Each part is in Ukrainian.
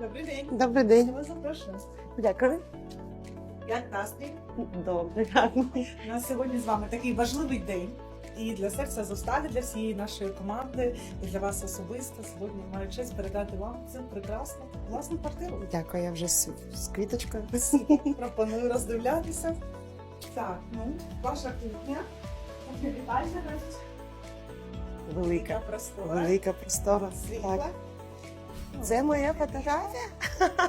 Добрий день. Добрий день. вас запрошую. Дякую. Як настрій? Добре, гарно. У нас сьогодні з вами такий важливий день. І для серця зосталі, для всієї нашої команди, і для вас особисто. Сьогодні маю честь передати вам цю прекрасну власну квартиру. Дякую, я вже з, з квіточкою. Пропоную роздивлятися. Так, ну, ваша кухня. Вітальня, кажуть. Велика. простора. Велика простора. Світла. Так. Це моя фотографія.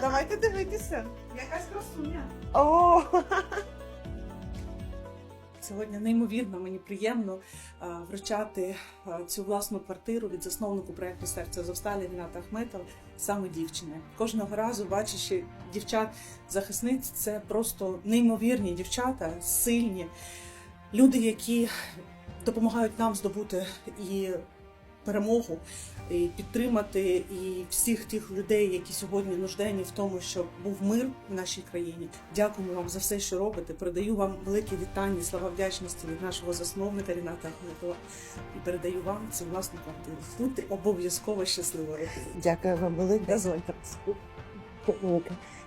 Давайте дивитися. Якась красуня. О! Сьогодні неймовірно мені приємно вручати цю власну квартиру від засновнику проекту Серце Зовсталі Ріната Ахметова саме дівчини. Кожного разу бачачи дівчат захисниць, це просто неймовірні дівчата, сильні люди, які допомагають нам здобути і перемогу, і підтримати і всіх тих людей, які сьогодні нужденні в тому, щоб був мир в нашій країні. Дякуємо вам за все, що робите. Передаю вам велике вітання, слава вдячності від нашого засновника Ріната Ахметова і передаю вам цю власну квартиру. Будьте обов'язково щасливою. Дякую вам велике. Велике.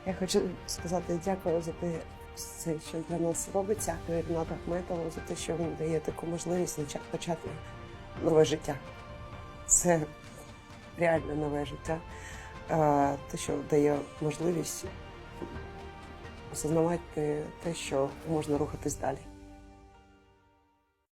Я хочу сказати дякую за те, що для нас робиться. Дякую Рінату Ахметову за те, що він дає таку можливість почати нове життя. Це реально нове життя. Те, що дає можливість осознавати те, що можна рухатись далі.